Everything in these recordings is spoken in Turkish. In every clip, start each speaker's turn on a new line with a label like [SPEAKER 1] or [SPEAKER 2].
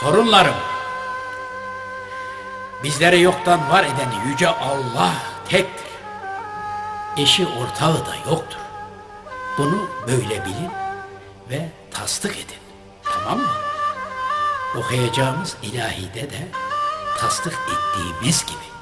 [SPEAKER 1] Torunlarım, bizleri yoktan var eden Yüce Allah tektir. Eşi ortağı da yoktur. Bunu böyle bilin ve tasdik edin. Tamam mı? Okuyacağımız ilahide de tasdik ettiğimiz gibi.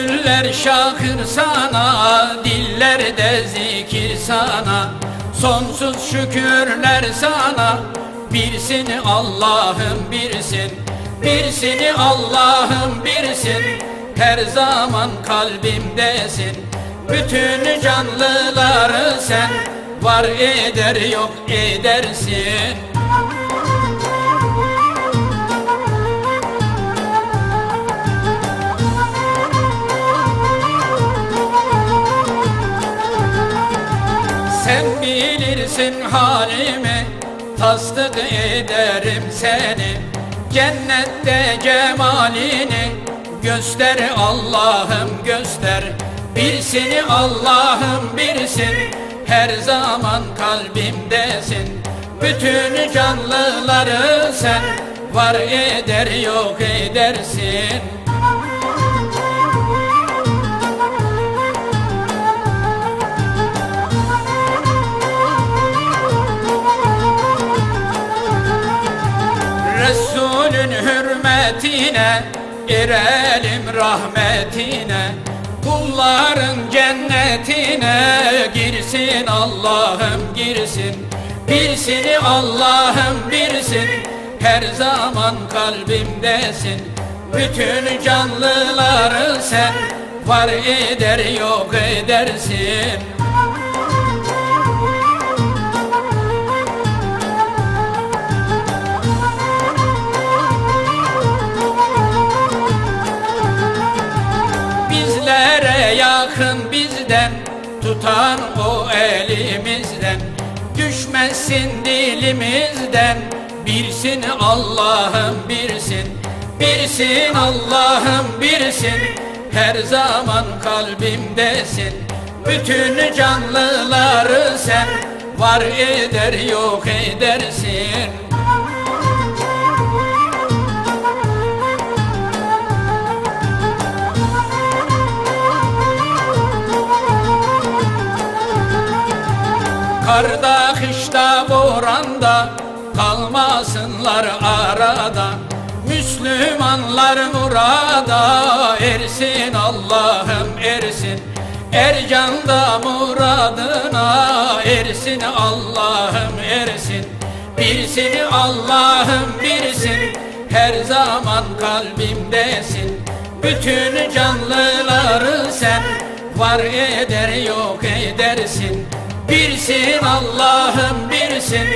[SPEAKER 1] Bülbüller şakır sana, dillerde zikir sana. Sonsuz şükürler sana, birsin Allah'ım birsin Birsini Allah'ım birsin, her zaman kalbimdesin. Bütün canlıları sen var eder yok edersin Sen bilirsin halimi Tasdik ederim seni. Cennette cemalini Göster Allah'ım göster. Birsini Allah'ım birsin Her zaman kalbimdesin. Bütün canlıları sen Var eder yok edersin hürmetine erelim rahmetine. Kulların cennetine girsin Allah'ım girsin. Birsini Allah'ım birsin Her zaman kalbimdesin. Bütün canlıları sen Var eder yok edersin Tutan o elimizden. Düşmesin dilimizden. Birsin Allah'ım birsin Birsin Allah'ım birsin Her zaman kalbimdesin. Bütün canlıları sen Var eder yok edersin Karda, kışta, boranda kalmasınlar arada. Müslümanlar murada ersin Allah'ım ersin. Ercanda muradına ersin Allah'ım ersin. Birsin Allah'ım birsin her zaman kalbimdesin. Bütün canlıları sen var eder yok edersin Birsin Allah'ım birsin.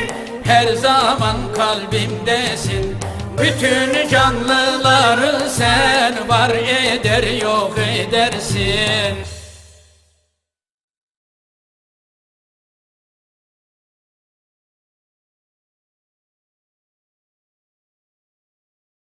[SPEAKER 1] Her zaman kalbimdesin. Bütün canlıları sen var eder yok edersin